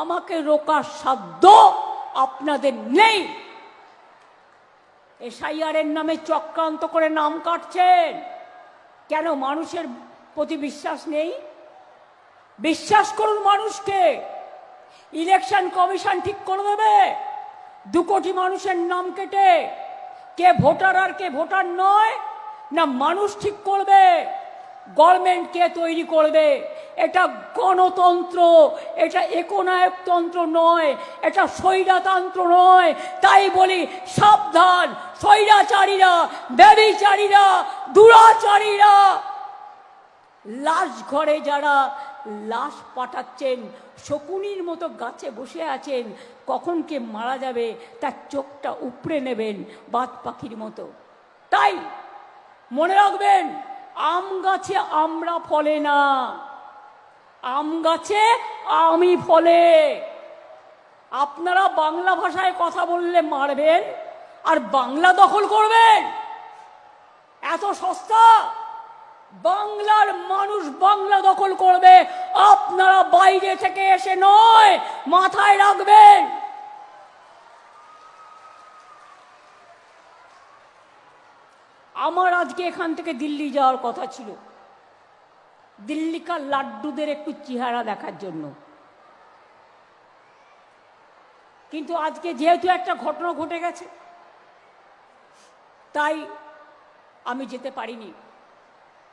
আমাকে রোকার সাধ্য আপনাদের নেই। এসআইআর এর নামে চক্রান্ত করে নাম কাটছেন। কেন মানুষের প্রতি বিশ্বাস নেই? বিশ্বাস করুন মানুষকে। ইলেকশন কমিশন ঠিক করে দেবে। দু কোটি মানুষের নাম কেটে। কে ভোটার আর কে ভোটার নয়, না মানুষ ঠিক করবে। গভর্নমেন্ট কে তৈরি করবে? এটা গণতন্ত্র, এটা একনায়কতন্ত্র নয়, এটা স্বৈরাতন্ত্র নয়। তাই বলি, সাবধান, স্বৈরাচারীরা, ব্যবিচারীরা, দুরাচারীরা, লাশ ঘরে যারা লাশ পাঠাচ্ছেন, শকুনির মতো গাছে বসে আছেন, কখন কে মারা যাবে, তার চোখটা উপড়ে নেবেন বাদ পাখির মতো। তাই মনে রাখবেন, আম গাছে আমরা ফলে না। আম গাছে আমি ফলে। আপনারা বাংলা ভাষায় কথা বললে মারবেন আর বাংলা দখল করবেন। এত সস্তা। বাংলার মানুষ বাংলা দখল করবে। আপনারা বাইরে থেকে এসে নয়, মাথায় রাখবেন। আমার আজকে এখান থেকে দিল্লি যাওয়ার কথা ছিল। দিল্লিকার লাড্ডুদের একটু চেহারা দেখার জন্য। কিন্তু আজকে যেহেতু একটা ঘটনা ঘটে গেছে, তাই আমি যেতে পারিনি।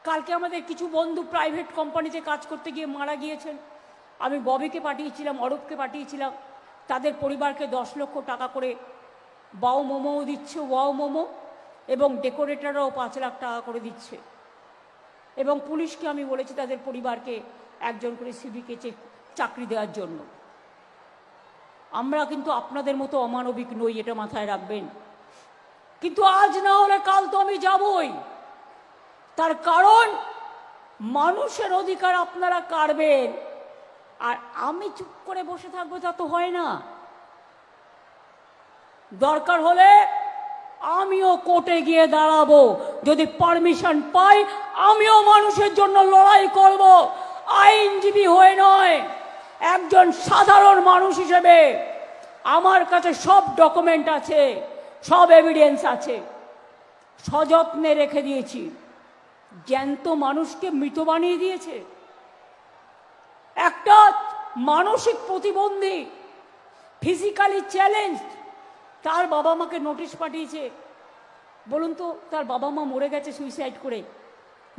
কালকে আমাদের কিছু বন্ধু প্রাইভেট কোম্পানিতে কাজ করতে গিয়ে মারা গিয়েছেন। আমি ববিকে পাঠিয়েছিলাম, অরূপকে পাঠিয়েছিলাম। তাদের পরিবারকে দশ লক্ষ টাকা করে বাউ মোমোও দিচ্ছে, ওয়াও মোমো, এবং ডেকোরেটররাও পাঁচ লাখ টাকা করে দিচ্ছে। এবং পুলিশকে আমি বলেছি তাদের পরিবারকে একজন করে সিভিকে চাকরি দেওয়ার জন্য। আমরা কিন্তু আপনাদের মতো অমানবিক নই, এটা মাথায় রাখবেন। কিন্তু আজ না হলে কাল তো আমি যাবই। তার কারণ, মানুষের অধিকার আপনারা কাড়বেন। আর আমি চুপ করে বসে থাকব তা তো হয় না। দরকার হলে আমিও কোর্টে গিয়ে দাঁড়াবো। যদি পারমিশন পাই, আমিও মানুষের জন্য লড়াই করব। আইনজীবী হয়ে নয়, একজন সাধারণ মানুষ হিসেবে আমার কাছে সব ডকুমেন্ট আছে, সব এভিডেন্স আছে। সযত্নে রেখে দিয়েছি। জ্যান্ত মানুষকে মৃত বানিয়ে দিয়েছে। একটা মানসিক প্রতিবন্ধী ফিজিক্যালি চ্যালেঞ্জ তার বাবা মাকে নোটিশ পাঠিয়েছে। বলুন তো, তার বাবা মা মরে গেছে সুইসাইড করে।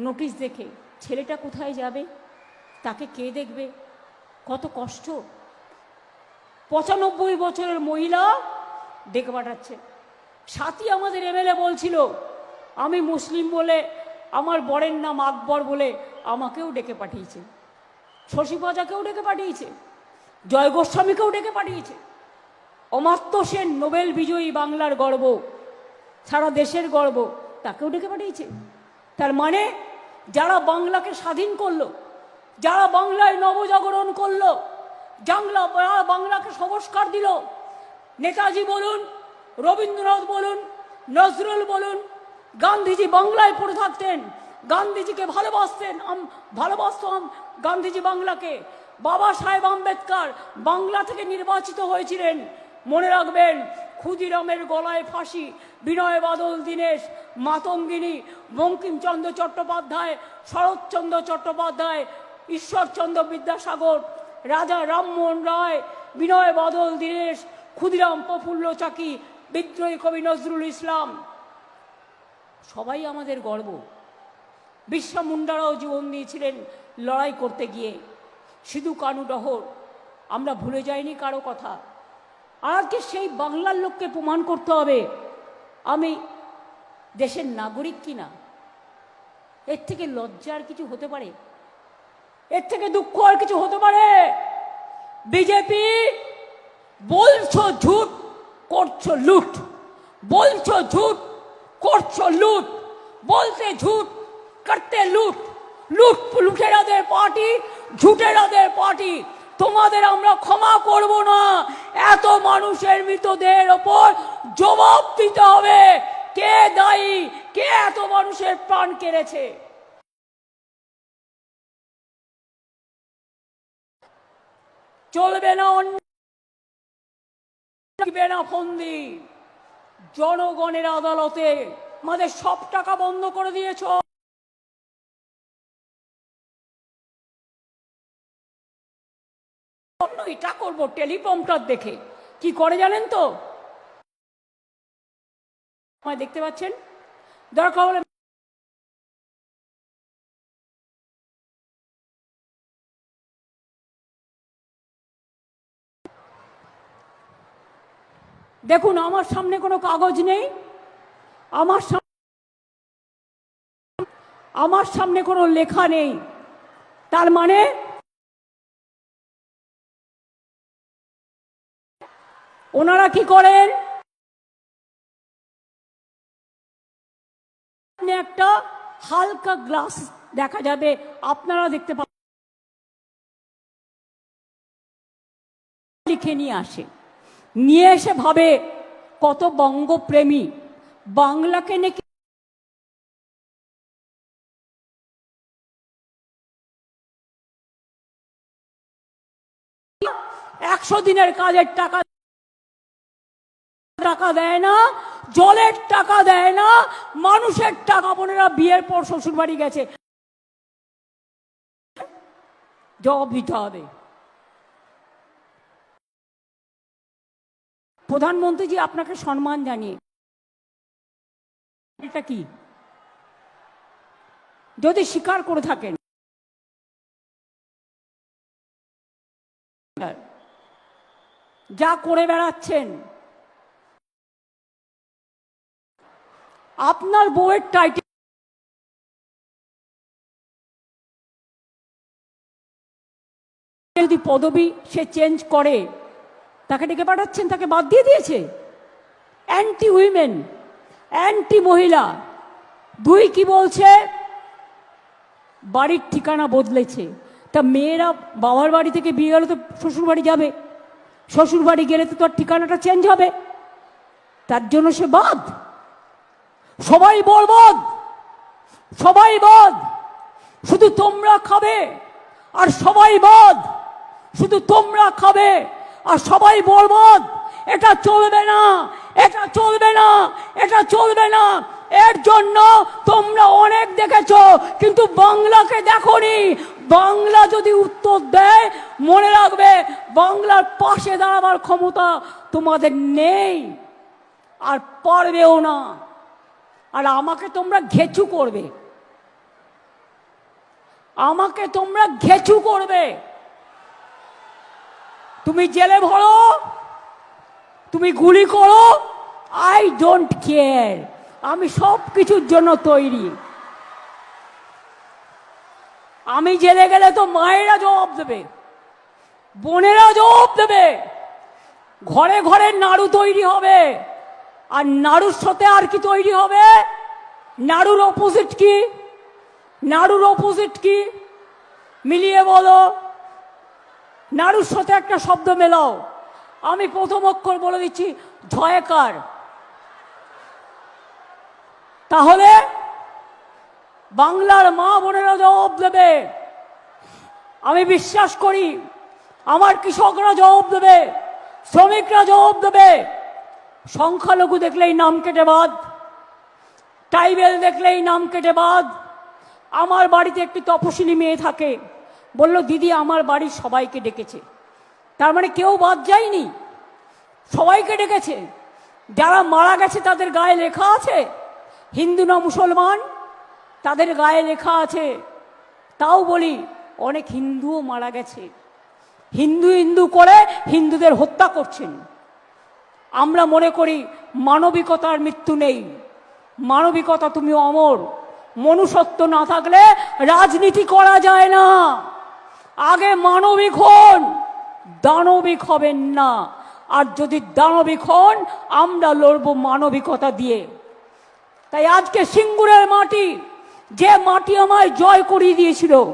নোটিশ দেখে, ছেলেটা কোথায় যাবে? তাকে কে দেখবে? কত কষ্ট। পঁচানব্বই বছরের মহিলা ডেকে পাঠাচ্ছে। সাথী আমাদের এমএলএ বলছিল, আমি মুসলিম বলে, আমার বরের নাম আকবর বলে আমাকেও ডেকে পাঠিয়েছে। শশী ডেকে পাঠিয়েছে। জয় গোস্বামীকেও ডেকে পাঠিয়েছে। অমাত্য সেন নোবেল বিজয়ী বাংলার গর্ব, সারা দেশের গর্ব, তাকেও ডেকে পাঠিয়েছে। তার মানে যারা বাংলাকে স্বাধীন করল, যারা বাংলায় নবজাগরণ করল, জাংলা বাংলাকে সংস্কার দিল, নেতাজি বলুন, রবীন্দ্রনাথ বলুন, নজরুল বলুন, গান্ধীজি বাংলায় পড়ে থাকতেন, গান্ধীজিকে ভালোবাসতেন ভালোবাসতাম গান্ধীজি বাংলাকে। বাবা সাহেব আম্বেদকর বাংলা থেকে নির্বাচিত হয়েছিলেন। মনে রাখবেন, ক্ষুদিরামের গলায় ফাঁসি, বিনয় বাদল দীনেশ, মাতঙ্গিনী, বঙ্কিমচন্দ্র চট্টোপাধ্যায়, শরৎচন্দ্র চট্টোপাধ্যায়, ঈশ্বরচন্দ্র বিদ্যাসাগর, রাজা রামমোহন রায়, বিনয় বাদল দীনেশ, ক্ষুদিরাম প্রফুল্ল চাকি, বিদ্রোহী কবি নজরুল ইসলাম। সবাই আমাদের গর্ব। বিশ্বা মুন্ডারাও জীবন দিয়েছিলেন লড়াই করতে গিয়ে। সিধু কানু ডহর, আমরা ভুলে যাইনি কারও কথা। আজকে সেই বাংলার লোককে প্রমাণ করতে হবে। আমি দেশের নাগরিক কিনা এর থেকে লজ্জা আর কিছু হতে পারে? এর থেকে দুঃখ আর কিছু হতে পারে? বিজেপি বলছো ঝুট, করছ লুট। বলছো ঝুট, করছ লুট। বলতে ঝুট, করতে লুট। লুট লুটেরাদের পার্টি, ঝুটেরাদের পার্টি। তোমাদের আমরা ক্ষমা করব না। এত মানুষের মৃতদের ওপর জবাব দিতে হবে। কে দায়ী? কে এত মানুষের প্রাণ কেড়েছে? চলবে না অন্য দিবে না ফন্দি। জনগণের আদালতে আমাদের সব টাকা বন্ধ করে দিয়েছ। এটা করব টেলিপম্পটার দেখে। কি করে জানেন তো? দেখতে পাচ্ছেন? দরকার হলে দেখুন, আমার সামনে কোনো কাগজ নেই। আমার আমার সামনে কোনো লেখা নেই। তার মানে ওনারা কি করেন? একটা হালকা গ্লাস দেখা যাবে, আপনারা দেখতে পাবেন। লিখে নিয়ে আসে। নিয়ে এসে ভাবে, কত বঙ্গপ্রেমী। বাংলাকে নাকি একশো দিনের কাজের টাকা টাকা দেয় না, জলের টাকা দেয় না, মানুষের টাকা বোনেরা বিয়ের পর শ্বশুর বাড়ি গেছে। জবাব দিতে হবে। প্রধানমন্ত্রীজি আপনাকে সম্মান জানিয়ে, এটা কি? যদি স্বীকার করে থাকেন, যা করে বেড়াচ্ছেন আপনার বউয়ের টাইটেল যদি পদবি সে চেঞ্জ করে, তাকে ডেকে পাঠাচ্ছেন, তাকে বাদ দিয়ে দিয়েছে? অ্যান্টি উইমেন অ্যান্টি মহিলা দুই কি বলছে? বাড়ির ঠিকানা বদলেছে। তা মেয়েরা বাবার বাড়ি থেকে বিয়ে গেলে তো শ্বশুর বাড়ি যাবে। শ্বশুর বাড়ি গেলে তো তার ঠিকানাটা চেঞ্জ হবে। তার জন্য সে বাদ। সবাই বলবদ সবাই বদ শুধু তোমরা খাবে আর সবাই বদ শুধু তোমরা খাবে আর সবাই বলবদ এটা চলবে না, এটা চলবে না, এটা চলবে না। এর জন্য তোমরা অনেক দেখেছ, কিন্তু বাংলাকে দেখনি। বাংলা যদি উত্তর দেয়, মনে রাখবে বাংলার পাশে দাঁড়াবার ক্ষমতা তোমাদের নেই আর পারবেও না। আর আমাকে তোমরা ঘেচু করবে। আমাকে তোমরা ঘেচু করবে। তুমি জেলে ভরো, তুমি গুলি করো আই ডোন্ট কেয়ার আমি সব কিছুর জন্য তৈরি। আমি জেলে গেলে তো মায়েরা জবাব দেবে, বোনেরা জবাব দেবে। ঘরে ঘরে নাড়ু তৈরি হবে। আর নাড়ুর সাথে আর কি তৈরি হবে? নাড়ুর অপোজিট কি? নাড়ুর অপোজিট কি? মিলিয়ে বলো। নাড়ুর সাথে একটা শব্দ মেলাও। আমি প্রথম অক্ষর বলে দিচ্ছি, ঝয়কার। তাহলে বাংলার মা বোনেরা জবাব দেবে। আমি বিশ্বাস করি, আমার কৃষকরা জবাব দেবে, শ্রমিকরা জবাব দেবে। সংখ্যালঘু দেখলেই নাম কেটে বাদ, ট্রাইবেল দেখলেই নাম কেটে বাদ। আমার বাড়িতে একটি তপশিলি মেয়ে থাকে, বলল, দিদি, আমার বাড়ির সবাইকে ডেকেছে। তার মানে কেউ বাদ যায়নি, সবাইকে ডেকেছে। যারা মারা গেছে, তাদের গায়ে লেখা আছে, হিন্দু না মুসলমান, তাদের গায়ে লেখা আছে। তাও বলি, অনেক হিন্দুও মারা গেছে। হিন্দু হিন্দু করে হিন্দুদের হত্যা করছেন। আমরা মনে করি মানবিকতার মৃত্যু নেই। মানবিকতা তুমি অমর। মনুষ্যত্ব না থাকলে রাজনীতি করা যায় না। আগে মানবিক হন, দানবিক হবেন না। আর যদি দানবিক হন, আমরা লড়ব মানবিকতা দিয়ে। তাই আজকে সিঙ্গুরের মাটি, যে মাটি আমায় জয় করিয়ে দিয়েছিল,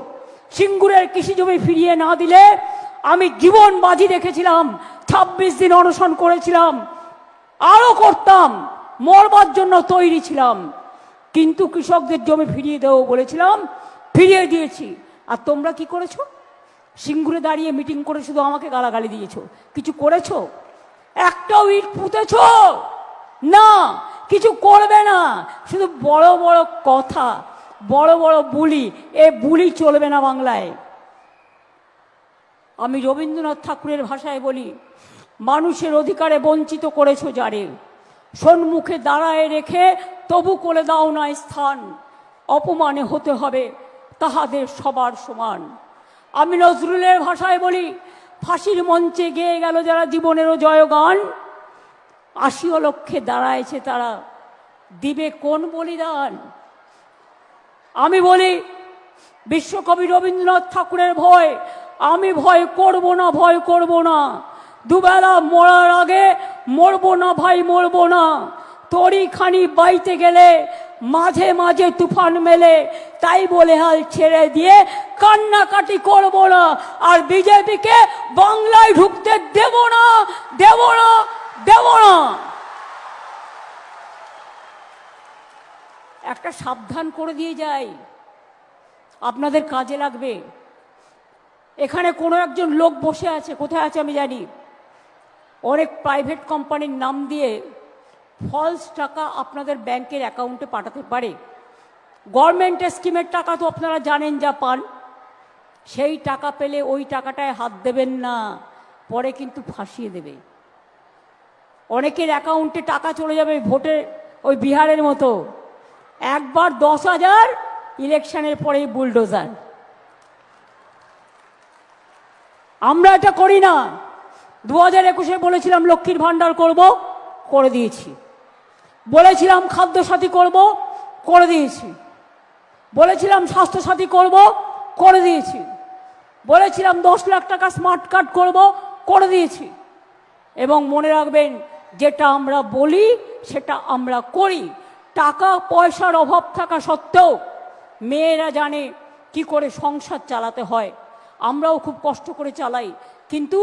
সিঙ্গুরের কৃষি জমি ফিরিয়ে না দিলে আমি জীবন বাজি রেখেছিলাম। ছাব্বিশ দিন অনশন করেছিলাম। আরও করতাম, মরবার জন্য তৈরি ছিলাম। কিন্তু কৃষকদের জমি ফিরিয়ে দেবো বলেছিলাম, ফিরিয়ে দিয়েছি। আর তোমরা কি করেছ? সিঙ্গুরে দাঁড়িয়ে মিটিং করে শুধু আমাকে গালাগালি দিয়েছ। কিছু করেছ? একটাও ইট পুঁতেছো? না, কিছু করবে না। শুধু বড় বড় কথা, বড় বড় বুলি, এ বুলি চলবে না বাংলায়। আমি রবীন্দ্রনাথ ঠাকুরের ভাষায় বলি, মানুষের অধিকারে বঞ্চিত করেছ যারে। সন্মুখে দাঁড়ায় রেখে তবু করে দাও না স্থান। অপমানে হতে হবে তাহাদের সবার সমান। আমি নজরুলের ভাষায় বলি, ফাঁসির মঞ্চে গেয়ে গেল যারা জীবনেরও জয়গান। আশিও লক্ষ্যে দাঁড়ায়ছে তারা, দিবে কোন বলিদান? আমি বলি, বিশ্বকবি রবীন্দ্রনাথ ঠাকুরের ভয় আমি ভয় করব না, ভয় করব না। দুবেলা মরার আগে মরবো না ভাই, মরবো না। তরি খানি বাইতে গেলে মাঝে মাঝে তুফান মেলে, তাই বলে হাল ছেড়ে দিয়ে কান্নাকাটি করব না। আর বিজেপিকে বাংলায় ঢুকতে দেব না দেব না দেব না। একটা সাবধান করে দিয়ে যাই। আপনাদের কাজে লাগবে। এখানে কোনো একজন লোক বসে আছে, কোথায় আছে আমি জানি। অনেক প্রাইভেট কোম্পানির নাম দিয়ে ফলস টাকা আপনাদের ব্যাংকের অ্যাকাউন্টে পাঠাতে পারে। গভর্নমেন্টের স্কিমের টাকা তো আপনারা জানেন যা পান। সেই টাকা পেলে ওই টাকাটায় হাত দেবেন না, পরে কিন্তু ফাঁসিয়ে দেবে। অনেকের অ্যাকাউন্টে টাকা চলে যাবে ভোটে ওই বিহারের মতো। একবার দশ হাজার ইলেকশনের পরেই বুলডোজার আমরা এটা করি না। দু হাজার একুশে বলেছিলাম লক্ষ্মীর ভাণ্ডার করব, করে দিয়েছি। বলেছিলাম খাদ্যসাথী করব, করে দিয়েছি। বলেছিলাম স্বাস্থ্যসাথী করব, করে দিয়েছি। বলেছিলাম দশ লাখ টাকা স্মার্ট কার্ড করব, করে দিয়েছি। এবং মনে রাখবেন, যেটা আমরা বলি, সেটা আমরা করি। টাকা পয়সার অভাব থাকা সত্ত্বেও মেয়েরা জানে কি করে সংসার চালাতে হয়। আমরাও খুব কষ্ট করে চালাই, কিন্তু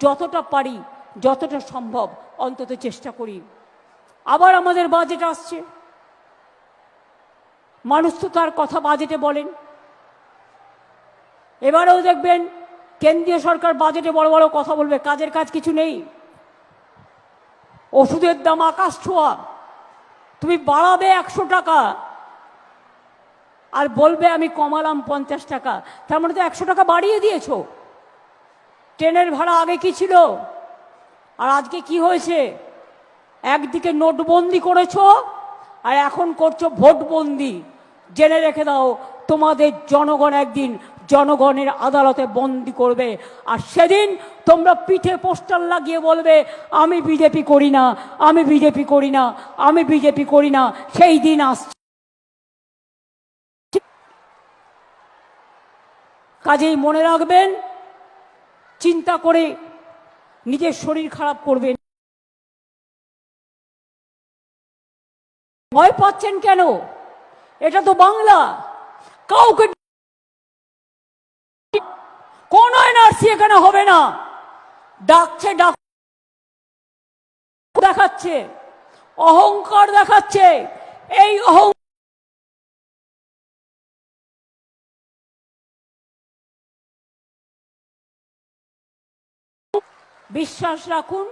যতটা পারি, যতটা সম্ভব অন্তত চেষ্টা করি। আবার আমাদের বাজেট আসছে। মানুষ তো তার কথা বাজেটে বলেন। এবারেও দেখবেন কেন্দ্রীয় সরকার বাজেটে বড় বড় কথা বলবে, কাজের কাজ কিছু নেই। ওষুধের দাম আকাশ ছোঁয়া। তুমি বাড়াবে একশো টাকা আর বলবে আমি কমালাম পঞ্চাশ টাকা। তার মানে তো একশো টাকা বাড়িয়ে দিয়েছ। ট্রেনের ভাড়া আগে কি ছিল? আর আজকে কি হয়েছে? একদিকে নোটবন্দি করেছ আর এখন করছ ভোটবন্দি। জেনে রেখে দাও, তোমাদের জনগণ একদিন জনগণের আদালতে বন্দি করবে। আর সেদিন তোমরা পিঠে পোস্টার লাগিয়ে বলবে, আমি বিজেপি করি না, আমি বিজেপি করি না, আমি বিজেপি করি না, সেই দিন আসছে। কাজেই মনে রাখবেন, চিন্তা করে নিজের শরীর খারাপ করবেন। ভয় পাচ্ছেন কেন? এটা তো বাংলা। কাউকে কোন এনআরসি এখানে হবে না। ডাকছে, ডাক দেখাচ্ছে, অহংকার দেখাচ্ছে। এই অহং বিশ্বাস রাখুন।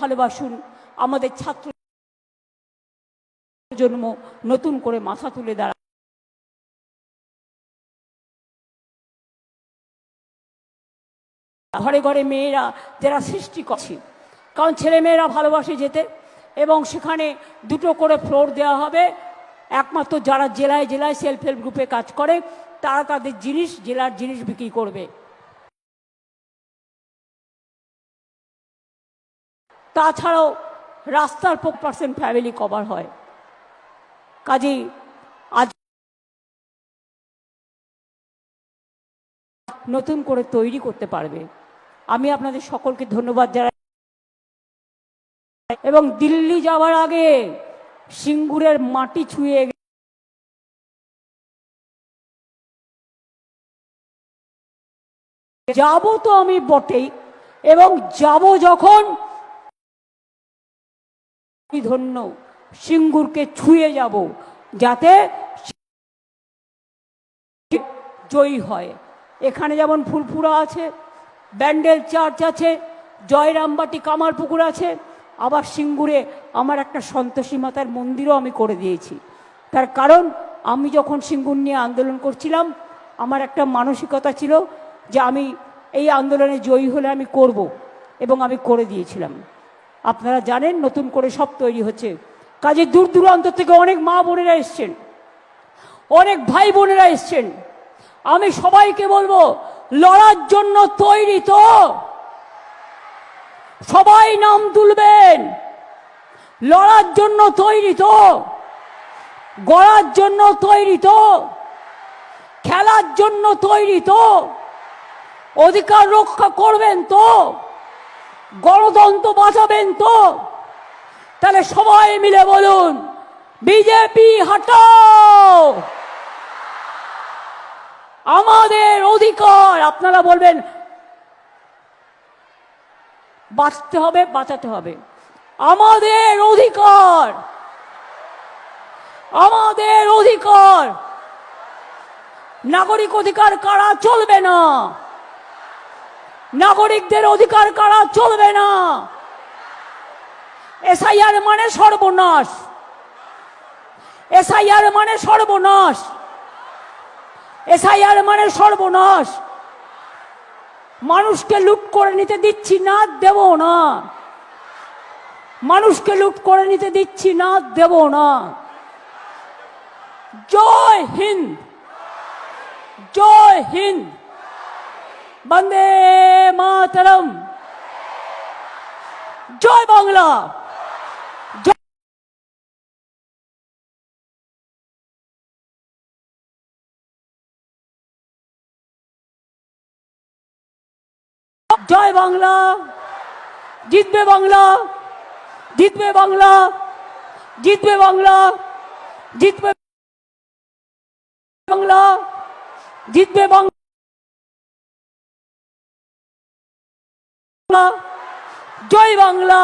ভালোবাসুন। আমাদের ছাত্র জন্ম নতুন করে মাথা তুলে দাঁড়া ঘরে ঘরে মেয়েরা যারা সৃষ্টি করছে, কারণ ছেলে মেয়েরা ভালোবাসে যেতে, এবং সেখানে দুটো করে ফ্লোর দেওয়া হবে। একমাত্র যারা জেলায় জেলায় সেলফ হেল্প গ্রুপে কাজ করে, তারা তাদের জিনিস, জেলার জিনিস বিক্রি করবে। তাছাড়াও রাস্তার পর পার্সেন্ট ফ্যামিলি কভার হয়। কাজেই আজ নতুন করে তৈরি করতে পারবে। আমি আপনাদের সকলকে ধন্যবাদ জানাই। এবং দিল্লি যাওয়ার আগে সিঙ্গুরের মাটি ছুঁয়ে যাব তো আমি বটেই, এবং যাব যখন ধন্য, সিঙ্গুরকে ছুঁয়ে যাব, যাতে জয়ী হয়। এখানে যেমন ফুলপুরা আছে, ব্যান্ডেল চার্চ আছে, জয়রামবাটি কামারপুকুর আছে আবার সিঙ্গুরে আমার একটা সন্তোষী মাতার মন্দিরও আমি করে দিয়েছি। তার কারণ, আমি যখন সিঙ্গুর নিয়ে আন্দোলন করছিলাম, আমার একটা মানসিকতা ছিল যে আমি এই আন্দোলনে জয়ী হলে আমি করব এবং আমি করে দিয়েছিলাম। আপনারা জানেন, নতুন করে সব তৈরি হচ্ছে। কাজে দূর দূরান্ত থেকে অনেক মা বোনেরা এসছেন। অনেক ভাই বোনেরা এসছেন। আমি সবাইকে বলব, লড়ার জন্য তৈরি তো! সবাই নাম তুলবেন। লড়ার জন্য তৈরি তো। গড়ার জন্য তৈরি তো। খেলার জন্য তৈরি তো। অধিকার রক্ষা করবেন তো। গণতন্ত্র বাঁচাবেন তো। তাহলে সবাই মিলে বলুন, বিজেপি হটাও। আমাদের অধিকার, আপনারা বলবেন বাঁচতে হবে, বাঁচাতে হবে। আমাদের অধিকার। আমাদের অধিকার। নাগরিক অধিকার কারা চলবে না? নাগরিকদের অধিকার কারা চলবে না? এসআইআর মানে সর্বনাশ। এসআইআর মানে সর্বনাশ। এসআইআর মানে সর্বনাশ। মানুষকে লুট করে নিতে দিচ্ছি, না দেব না। মানুষকে লুট করে নিতে দিচ্ছি, না দেব না। জয় হিন্দ। জয় হিন্দ। বন্দে মাতরম। জয় বাংলা। জয় বাংলা জিতবে বাংলা জিতবে বাংলা জিতবে বাংলা জিতবে বাংলা জিতবে বাংলা জয় বাংলা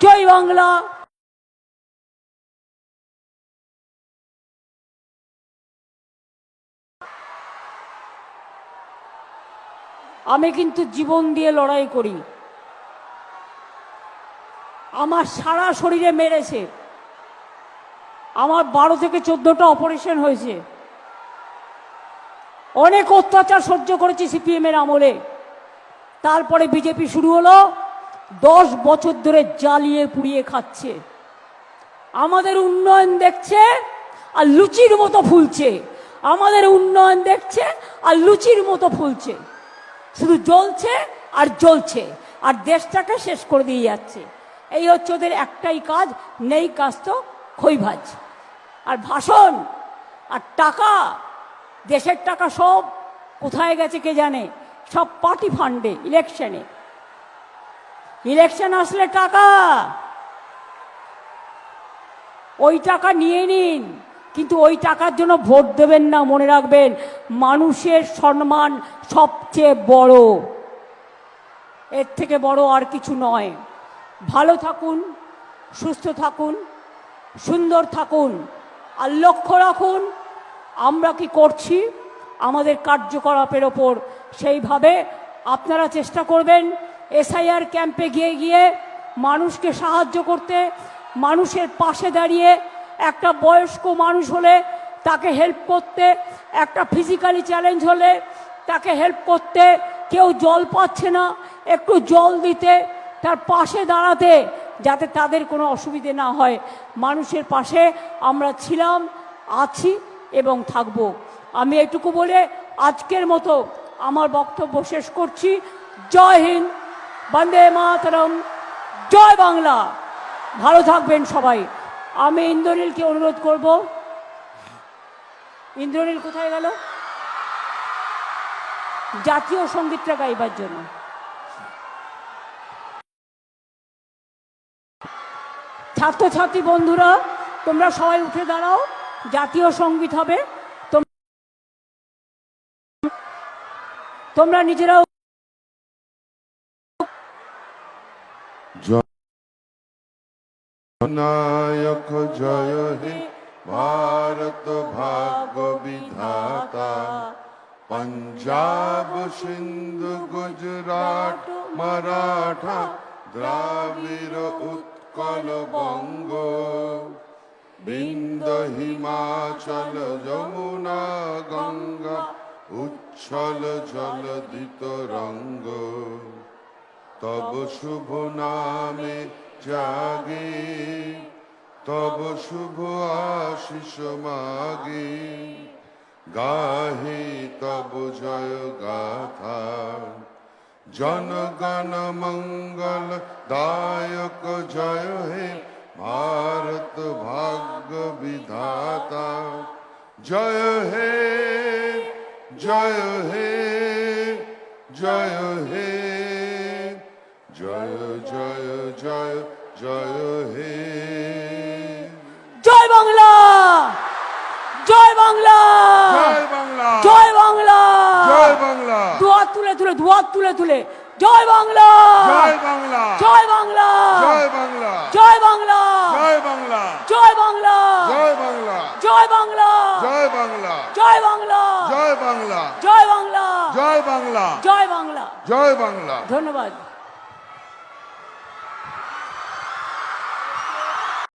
জয় বাংলা আমি কিন্তু জীবন দিয়ে লড়াই করি। আমার সারা শরীরে মেরেছে। আমার বারো থেকে চোদ্দটা অপারেশন হয়েছে। অনেক অত্যাচার সহ্য করেছি সিপিএমের আমলে। তারপরে বিজেপি শুরু হলো, দশ বছর ধরে জ্বালিয়ে পুড়িয়ে খাচ্ছে। আমাদের উন্নয়ন দেখছে আর লুচির মতো ফুলছে। আমাদের উন্নয়ন দেখছে আর লুচির মতো ফুলছে। শুধু জ্বলছে আর জ্বলছে, আর দেশটাকে শেষ করে দিয়ে যাচ্ছে। এই হচ্ছে ওদের একটাই কাজ, নেই কাজ তো খৈভাজ আর ভাষণ, আর টাকা, দেশের টাকা সব কোথায় গেছে কে জানে? সব পার্টি ফান্ডে, ইলেকশনে। ইলেকশন আসলে টাকা। ওই টাকা নিয়ে নিন। কিন্তু ওই টাকার জন্য ভোট দেবেন না, মনে রাখবেন, মানুষের সম্মান সবচেয়ে বড়। এর থেকে বড় আর কিছু নয়। ভালো থাকুন, সুস্থ থাকুন, সুন্দর থাকুন, আর লক্ষ্য রাখুন, আমরা কি করছি? আমাদের কার্যকলাপের ওপর। সেইভাবে আপনারা চেষ্টা করবেন এসআইআর ক্যাম্পে গিয়ে গিয়ে মানুষকে সাহায্য করতে, মানুষের পাশে দাঁড়িয়ে একটা বয়স্ক মানুষ হলে তাকে হেল্প করতে, একটা ফিজিক্যালি চ্যালেঞ্জ হলে তাকে হেল্প করতে, কেউ জল পাচ্ছে না, একটু জল দিতে, তার পাশে দাঁড়াতে যাতে তাদের কোনো অসুবিধে না হয়। মানুষের পাশে আমরা ছিলাম, আছি এবং থাকব। আমি এটুকু বলে আজকের মতো আমার বক্তব্য শেষ করছি। জয় হিন্দ, বন্দে মাতরম, জয় বাংলা। ভালো থাকবেন সবাই। আমি ইন্দ্রনীলকে অনুরোধ করব। ইন্দ্রনীল কোথায় গেল? জাতীয় সঙ্গীতটা গাইবার জন্য। ছাত্রছাত্রী বন্ধুরা, তোমরা সবাই উঠে দাঁড়াও। জাতীয় সংগীত হবে। তোম- তোমরা নিজেরাও নায়ক জয় হে ভারত ভাগ্য বিধাতা পঞ্জাব, সিন্ধু, গুজরাট, মারাঠা, দ্রাবিড়, উৎকল বঙ্গ। বিন্দ, হিমাচল, যমুনা, গঙ্গা, উচ্ছল জলদিত রঙ্গ তব শুভ নামে জাগে, তব শুভ আশিস মাগে। গাহে তব জয় গাথা। জনগণ মঙ্গল দায়ক জয় হে भारत भाग्य विधाता जय हे जय हे जय हे जय জয় জয় হে জয় বাংলা জয় বাংলা জয় বাংলা জয় বাংলা জয় বাংলা দুয়ার তুলে তুলে দুয়ার তুলে তুলে জয় বাংলা জয় বাংলা জয় বাংলা জয় বাংলা জয় বাংলা জয় বাংলা জয় বাংলা জয় বাংলা জয় বাংলা জয় বাংলা জয় বাংলা জয় বাংলা জয় বাংলা জয় বাংলা জয় বাংলা জয় বাংলা ধন্যবাদ